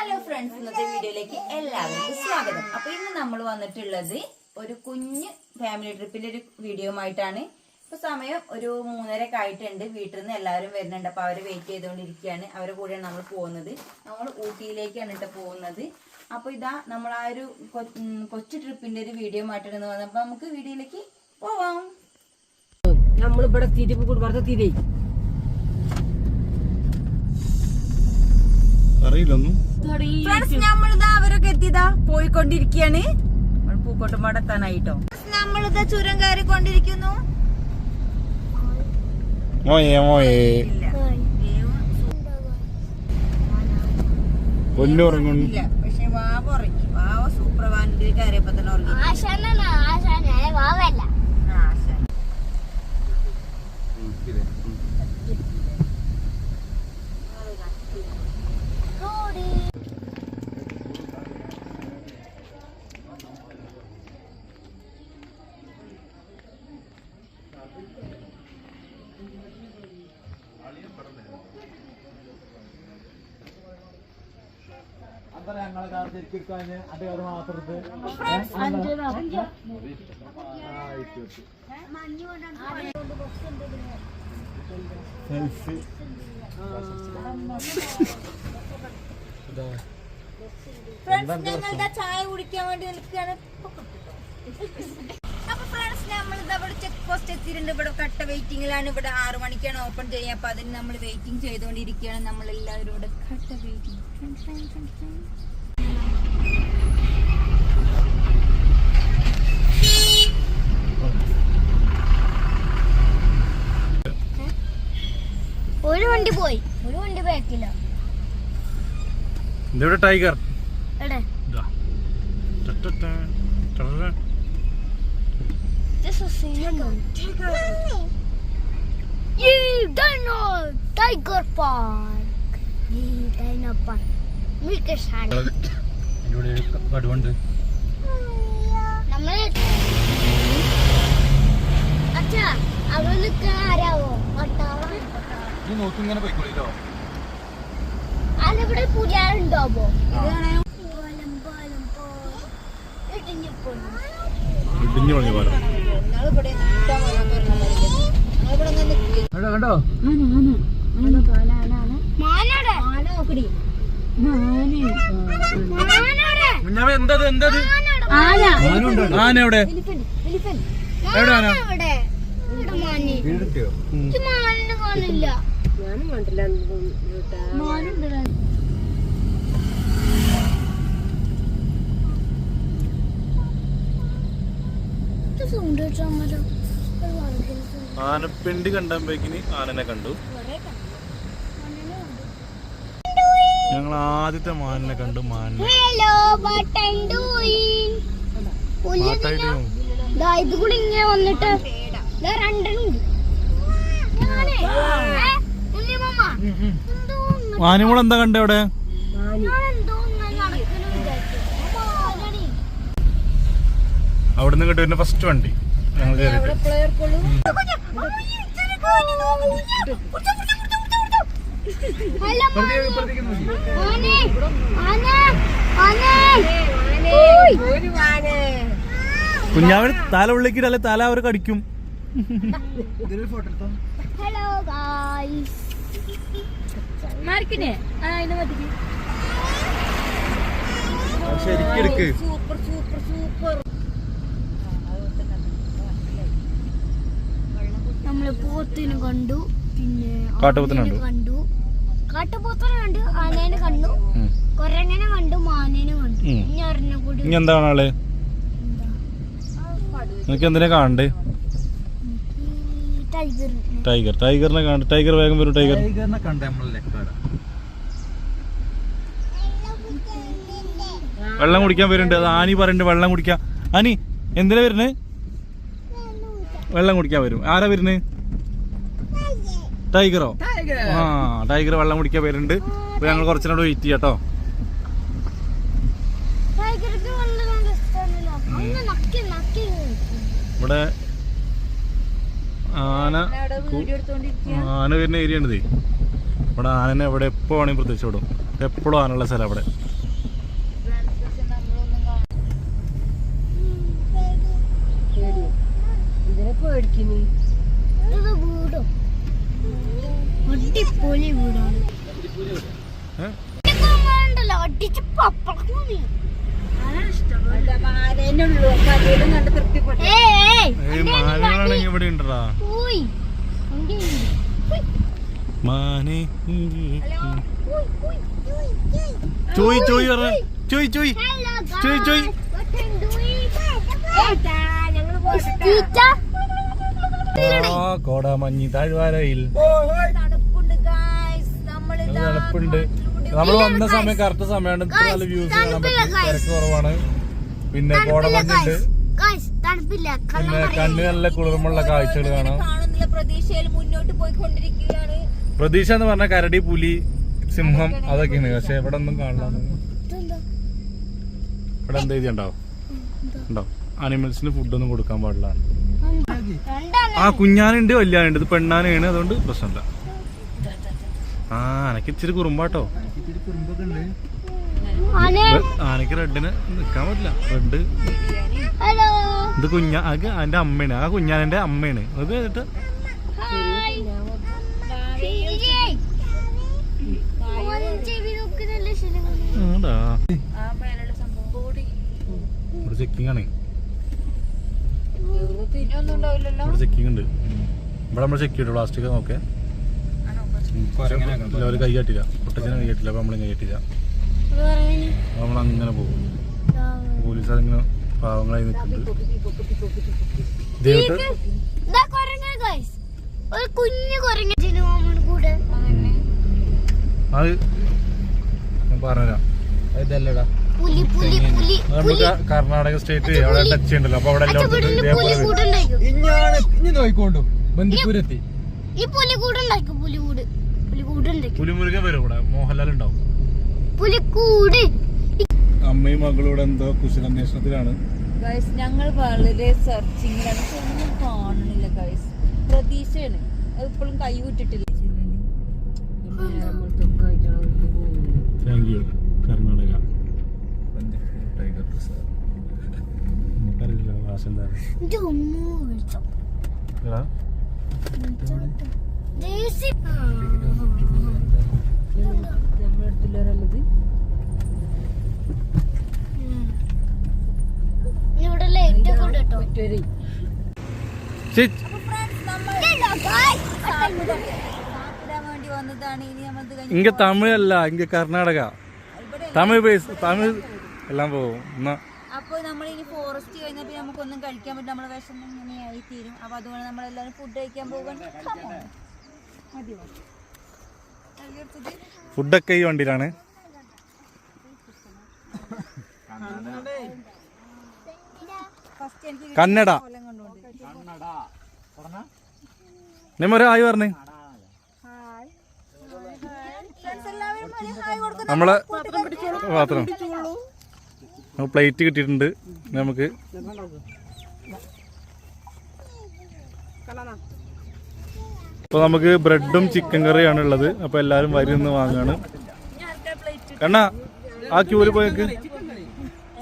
Hello friends ഇന്നത്തെ വീഡിയോയിലേക്ക് എല്ലാവർക്കും സ്വാഗതം. അപ്പൊ ഇന്ന് നമ്മൾ വന്നിട്ടുള്ളത് ഒരു കുഞ്ഞ് ഫാമിലി ട്രിപ്പിന്റെ ഒരു വീഡിയോ ആയിട്ടാണ് ഇപ്പൊ സമയം ഒരു മൂന്നരക്ക് ആയിട്ടുണ്ട്. വീട്ടിൽ നിന്ന് എല്ലാവരും വരുന്നുണ്ട്. അപ്പൊ അവരെ വെയിറ്റ് ചെയ്തുകൊണ്ടിരിക്കുകയാണ്. അവരെ കൂടെയാണ് നമ്മൾ പോകുന്നത്. നമ്മൾ ഊട്ടിയിലേക്കാണ് കേട്ടോ പോകുന്നത്. അപ്പൊ ഇതാ നമ്മൾ ആ ഒരു കൊച്ചു ട്രിപ്പിന്റെ ഒരു വീഡിയോ ആയിട്ടാണ് വന്നത്. അപ്പൊ നമുക്ക് വീഡിയോയിലേക്ക് പോവാം. നമ്മളിവിടെ തിരിപ്പ് കുടുംബത്തെ തീരെ. അറിയില്ലൊന്നും. നമ്മളിതാ അവരൊക്കെ എത്തിയതാ. പോയിക്കൊണ്ടിരിക്കുകയാണ് നമ്മൾ പൂക്കോട്ടുംപാട് എത്താനായിട്ടോ നമ്മളിതാ ചുരം പൊന്നുറങ്ങുന്നു. ഇല്ല പക്ഷെ വാവ് ഉറങ്ങി. വാവ് സൂപ്രഭാനിൽ കയറിയപ്പോ തന്നെ ഉറങ്ങി. ഫ്രണ്ട്സ് ഞങ്ങളുടെ ചായ കുടിക്കാൻ വേണ്ടി നിൽക്കുകയാണ്. ഫ്രണ്ട്സ് ഇവിടെ ചെക്ക് പോസ്റ്റ് എത്തിയിട്ടുണ്ട്. ഇവിടെ കട്ട വെയിറ്റിംഗിലാണ് ഇവിടെ ആറു മണിക്കാണ് ഓപ്പൺ ചെയ്യുക. അപ്പൊ അതിന് നമ്മൾ വെയിറ്റിംഗ് ചെയ്തുകൊണ്ടിരിക്കുകയാണ്. നമ്മൾ എല്ലാവരും ഇവിടെ കട്ട വെയിറ്റിംഗ് ഒരു വണ്ടി പോയി. ഒരു വണ്ടി ബാക്കില്ല ടൈഗർ എവിടെ? ഇതാ. ടട്ടട്ടാ, Mommy. This dino Tiger Park. Dino Park. മൃഗശാല ഇവിടെ ഒരു ക- കടുവണ്ട്. നമ്മൾ അച്ഛാ അവിടെ നിൽക്കാൻ ആരാവോ പട്ടാളം നീ നോക്കി ഇങ്ങനെ പോയിക്കോളിട്ടോ അതിവിടെ പുതിയാളുണ്ടാവോ ഇതാണ് ഇടിഞ്ഞു പോലെ കണ്ടോ? എന്തത് എന്തത്? ആന. ആന? എവിടെ എവിടെ ആന മാനുണ്ട്. ഇത് സൗണ്ട് കേട്ടോ അമ്മരോ ആനപ്പിണ്ടി കണ്ടപ്പോഴേക്കിന് ആനനെ കണ്ടു. ഞങ്ങൾ ആദ്യത്തെ മാനിനെ കണ്ടു മാനിനെ. ഇത് കൂടി ഇങ്ങനെ വന്നിട്ട് ഉണ്ണിമാമ, എന്തോ കണ്ടേ അവിടെ? അവിടെ നിന്ന് കിട്ടുന്ന ഫസ്റ്റ് വണ്ടി. ഞങ്ങൾ തല ഉള്ളിക്കിട്ട് അല്ലെ തല അവർ കടിക്കും ഹലോ ഗായ്സ് ശരിക്കും സൂപ്പർ സൂപ്പർ സൂപ്പർ നമ്മൾ പോത്തിനെ കണ്ടു പിന്നെ കാട്ടുപോത്തിനെ കണ്ടു. കാട്ടുപോത്തിനെ കണ്ടു ആനേനെ കണ്ടു. കൊരങ്ങനെ കണ്ടു മാനേനെ കണ്ടു. ഇനി ഒരെണ്ണം കൂടി ഇനി എന്താണ് ആൾ? നിനക്ക് എന്തിനാ കാണണ്ടേ? ടൈഗറിനെ ടൈഗർ. ടൈഗറിനെ കാണണ്ട. ടൈഗർ വേഗം വരും ടൈഗർ. വെള്ളം കുടിക്കാൻ വരുന്നുണ്ട് അത് ആനി പറയുന്നുണ്ട് വെള്ളം കുടിക്കാൻ. ആനി എന്തിനാ വരുന്നത് വെള്ളം കുടിക്കാൻ വരും. ആരാ വരുന്നത് ടൈഗറോ? ആ ടൈഗർ വെള്ളം കുടിക്കാൻ വരുന്നുണ്ട്. അപ്പൊ ഞങ്ങൾ കുറച്ചിനോട് വെയിറ്റ് ചെയ്യാട്ടോ. ഇവിടെ ആന ആന വരുന്ന ഏരിയ ഉണ്ട് ഇവിടെ ആനനെ എവിടെ എപ്പോ വേണമെങ്കിൽ പ്രത്യക്ഷപ്പെടും. എപ്പോഴും ആനുള്ള സ്ഥലം അവിടെ. വീടും. അടിപൊളി വീടാണ്. അടിച്ച് പപ്പടം മതി കണ്ട് തൃപ്തിപ്പെട്ടു ഏയ് ഏയ് മാനുകളാണെങ്കിൽ ഇവിടെ ഉണ്ടടാ. പോയി. മാനെ ചോയ് ചോയ് പറ. ചോയ് ചോയ്. ചോയ് ചോയ്. ആ കോട മഞ്ഞി താഴ്വാരയിൽ. തണുപ്പുണ്ട് നമ്മൾ വന്ന സമയം കറക്റ്റ് സമയമാണ്. ഇത്ര നല്ല വ്യൂസ് കാണാൻ പറ്റും തിരക്ക് കുറവാണ്. പിന്നെ കോട മഞ്ഞുണ്ട് പിന്നെ കണ്ണ് നല്ല കുളിർമുള്ള കാഴ്ചകൾ കാണാം. പ്രതീക്ഷ എന്ന് പറഞ്ഞ കരടി പുലി സിംഹം അതൊക്കെയാണ് പക്ഷെ ഇവിടെ ഒന്നും കാണാൻ ഇവിടെ എന്താ എഴുതി ഉണ്ടാവും ഉണ്ടോ? അനിമൽസിന് ഫുഡൊന്നും കൊടുക്കാൻ പാടില്ല. ആ കുഞ്ഞാനുണ്ട് വല്യാനുണ്ട്. ഇത് പെണ്ണാനാണ് അതുകൊണ്ട് പ്രശ്നമില്ല. ആ അനക്ക് ഇച്ചിരി കുറുമ്പാട്ടോ. ആനക്ക് റെഡിന് നിക്കാൻ പറ്റില്ല. റെഡ്. ഇത് കുഞ്ഞാ അത് അതിന്റെ അമ്മയാണ്. ആ കുഞ്ഞാനന്റെ അമ്മയാണ്. അത് എന്നിട്ട് ചെക്കിംഗ് നോക്കുന്നല്ലേ ശരി ആടാ ആ മേലുള്ള സംഭവം കൂടി ഇവിടെ ചെക്കിംഗ് ആണ് തിരിഞ്ഞൊന്നും ഉണ്ടാവില്ലല്ലോ ഇവിടെ ചെക്കിംഗ് ഉണ്ട്. ഇവിടെ നമ്മൾ ചെക്ക് ചെയ്തു പ്ലാസ്റ്റിക് നോക്കേ അവർ കൈ കാട്ടില്ല പൊട്ടച്ചനെ കൈ കാട്ടില്ല അപ്പൊ നമ്മളും കൈ കാട്ടില്ല അപ്പൊ നമ്മൾ അങ്ങനെ പോകും പോലീസ് അതിങ്ങനെ പാവങ്ങളായി നിൽക്കുന്നുണ്ട്. ഒരു കുഞ്ഞു കൂടെ. അത് ഞാൻ പറഞ്ഞുതരാം. ഇതല്ലടാ. പുലി പുലി പുലി നമ്മൾ കർണാടക സ്റ്റേറ്റ് അവിടെ ടച്ച് ചെയ്യണ്ടല്ലോ അപ്പൊ അവിടെ ഇഞ്ഞ് നോയിക്കൊണ്ടു ബന്ദിപ്പൂരെത്തി ഈ പുലി ഉണ്ടാക്കും പുലി കൂട് പുലി കൂടുണ്ടായിരിക്കും. പുലിമുരുകൻ വരും ഇവിടെ. മോഹൻലാൽ ഉണ്ടാവും. പുലി കൂട്. അമ്മയും മകളൂടെ എന്തോ കുശലാന്വേഷണത്തിലാണ് ഗൈസ് ഞങ്ങൾ വളരെ സെർച്ചിങ്ങിലാണ് പക്ഷെ ഒന്നും കാണുന്നില്ല ഗൈസ് പ്രതീക്ഷയാണ്. അത് ഇപ്പോഴും കൈ വിട്ടിട്ടില്ല താങ്ക് യു കർണാടക നമുക്കറിയില്ല ഭാഷ എന്താണ് എന്റെ ഉമ്മ വിളിച്ചോ എടാ, ദേശി ഇവിടെ ലൈറ്റ് കൂടെ കേട്ടോ ഛെ, സാപ്പിടാൻ വേണ്ടി വന്നതാണ്. ഇനി നമ്മളത് കഴിഞ്ഞ് ഇങ്ങ തമിഴല്ല ഇങ്ങ കർണാടക. തമിഴ് ബേസ് തമിഴ് എല്ലാം പോകും. എന്നാ? അപ്പോൾ നമ്മൾ ഇനി ഫോറസ്റ്റ് കഴിഞ്ഞാൽ പിന്നെ നമുക്കൊന്നും കഴിക്കാൻ പറ്റും നമ്മളെ വിഷം ഇങ്ങനെയായി തീരും അപ്പോൾ അതുകൊണ്ട് നമ്മളെല്ലാരും ഫുഡ് കഴിക്കാൻ പോകാൻ മതിയോ? ഫുഡൊക്കെ ഈ വണ്ടിയിലാണ്. കന്നട എനിക്ക് കന്നഡ കൊല്ലം കൊണ്ടുപോയി നിമ്മ ആയി പറഞ്ഞേ ഫ്രണ്ട്സ് പാത്രം പിടിച്ചോളൂ ഹായ് കൊടുക്കുന്നു നമ്മളെ പാത്രം പ്ലേറ്റ് കിട്ടിയിട്ടുണ്ട്. നമുക്ക് അപ്പോൾ നമുക്ക് ബ്രെഡും ചിക്കൻ കറിയാണ് ഉള്ളത്. അപ്പോൾ എല്ലാവരും വരി നിന്ന് വാങ്ങാണ്. കണ്ണ ആ ക്യൂൽ പോയക്ക്.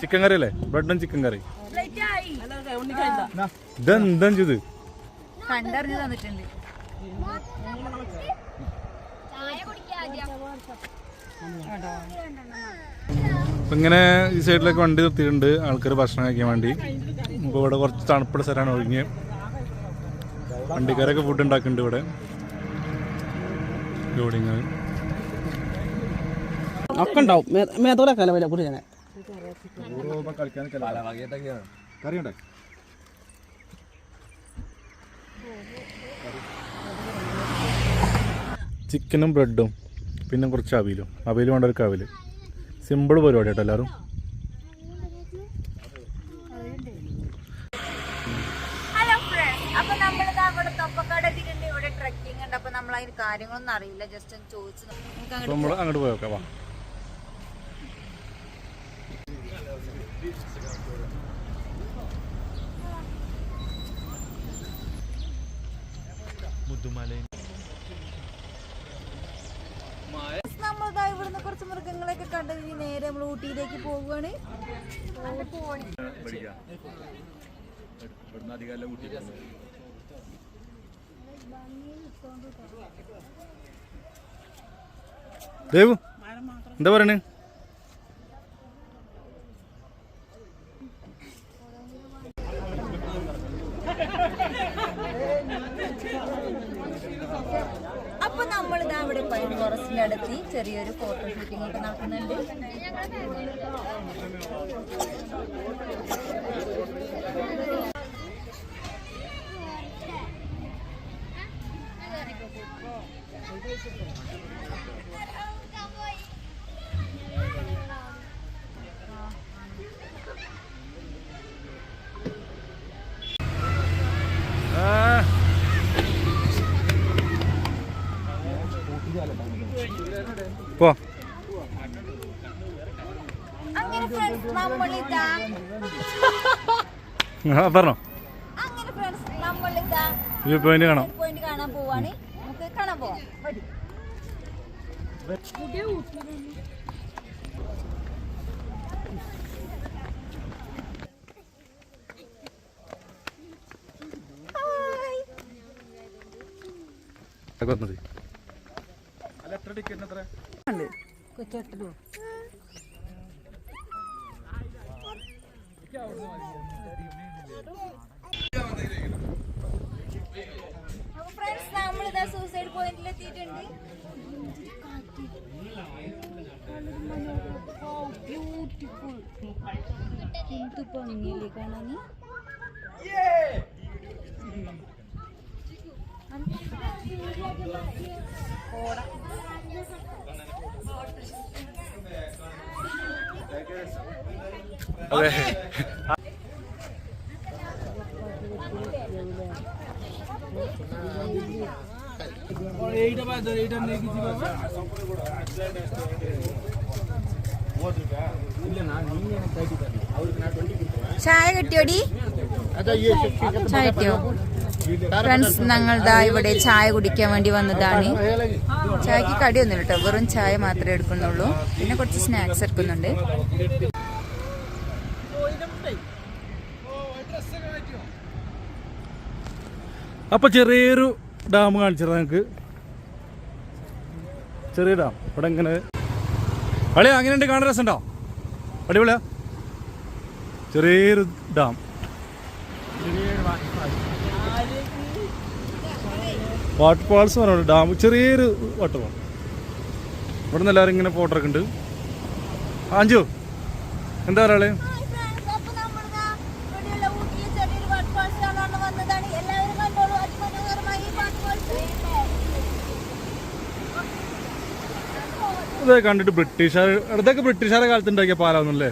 ചിക്കൻ കറി അല്ലേ? ബ്രെഡും ചിക്കൻ കറി. ഇതെന്താ ചെയ്ത് തന്നിട്ടുണ്ട്. ഇങ്ങനെ ഈ സൈഡിലേക്ക് വണ്ടി നിർത്തിയിട്ടുണ്ട്. ആൾക്കാർ ഭക്ഷണം കഴിക്കാൻ വേണ്ടി. അപ്പോൾ ഇവിടെ കുറച്ച് തണുപ്പുള്ള സ്ഥലമാണ് ഒഴിഞ്ഞ്. വണ്ടിക്കാരൊക്കെ ഫുഡ് ഉണ്ടാക്കുന്നുണ്ട് ഇവിടെ. ലോഡിങ്. ഒക്കെ ഉണ്ടാവും. മേത്തോടെ വില കൂടി ഞാൻ ചിക്കനും ബ്രെഡും പിന്നെ കുറച്ച് അവിലും അവിലും വേണ്ട ഒരു കവിൽ. സിമ്പിൾ പരിപാടി കേട്ടോ എല്ലാവരും. ഹലോ ഫ്രണ്ട്സ് അപ്പൊ നമ്മളിത് അവിടെ തൊപ്പക്കാട് എത്തിയിട്ടുണ്ട് ഇവിടെ ട്രക്കിംഗ് ഉണ്ട് അപ്പൊ നമ്മൾ അതിന് കാര്യങ്ങളൊന്നും അറിയില്ല ജസ്റ്റ് ഒന്ന് ചോദിച്ചു നമുക്ക് അപ്പോൾ അങ്ങോട്ട് നമ്മൾ അങ്ങോട്ട് പോയേക്കാം വാ മുത്തുമലയും നമ്മളിതാ ഇവിടുന്ന് കുറച്ച് മൃഗങ്ങളെയൊക്കെ കണ്ടു ഇനി നേരെ നമ്മൾ ഊട്ടിയിലേക്ക് പോവുകയാണ്. ദേവു എന്താ പറയണേ അപ്പൊ നമ്മൾ ഇതാ ഫോറസ്റ്റിന്റെ അടുത്ത് ചെറിയൊരു ഫോട്ടോ ഷൂട്ടിംഗ് ഒക്കെ നടക്കുന്നുണ്ട്. പോ. പറഞ്ഞോ. വ്യൂ പോയിന്റ് കാണാം? പോയിന്റ് കാണാൻ പോവാണ്. നമുക്ക് കാണാൻ പോവാം വരൂ. ഹായ്. വന്നത് അപ്പൊ ഫ്രണ്ട്സ് നമ്മളിതാ സൂസൈഡ് പോയിന്റിൽ എത്തിയിട്ടുണ്ട് എന്ത് ഭംഗിയല്ലേ കാണാൻ അതെ. এইটা বাদ এইটা নিয়ে কিছু বাবা ചായ കിട്ടിയോടി? ചായ കിട്ടിയോ? ഫ്രണ്ട്സ് ഞങ്ങൾ ദാ ഇവിടെ ചായ കുടിക്കാൻ വേണ്ടി വന്നതാണ്. ചായക്ക് കടിയൊന്നുമില്ല കേട്ടോ. വെറും ചായ മാത്രമേ എടുക്കുന്നുള്ളൂ. പിന്നെ കുറച്ച് സ്നാക്സ് എടുക്കുന്നുണ്ട്. അപ്പൊ ചെറിയൊരു ഡാം കാണിച്ചത് നമുക്ക് ചെറിയ ഡാം. ഇവിടെ ഇങ്ങനെ. അളിയ അങ്ങനെയുണ്ട് കാണാൻ രസമുണ്ടോ? അടിപൊളിയാ. ചെറിയൊരു ഡാം. വാട്ടർഫാൾസ് പറഞ്ഞു ഡാം. ചെറിയൊരു വാട്ടർഫാൾ ഇവിടെ നിന്ന് എല്ലാവരും ഇങ്ങനെ ഫോട്ടോ ഒക്കെ ഉണ്ട് അഞ്ചു എന്താ പറയാ കണ്ടിട്ട് ബ്രിട്ടീഷുകാർ ഇതൊക്കെ ബ്രിട്ടീഷുകാരുടെ കാലത്ത് ഉണ്ടാക്കിയ പാലാവുന്നല്ലേ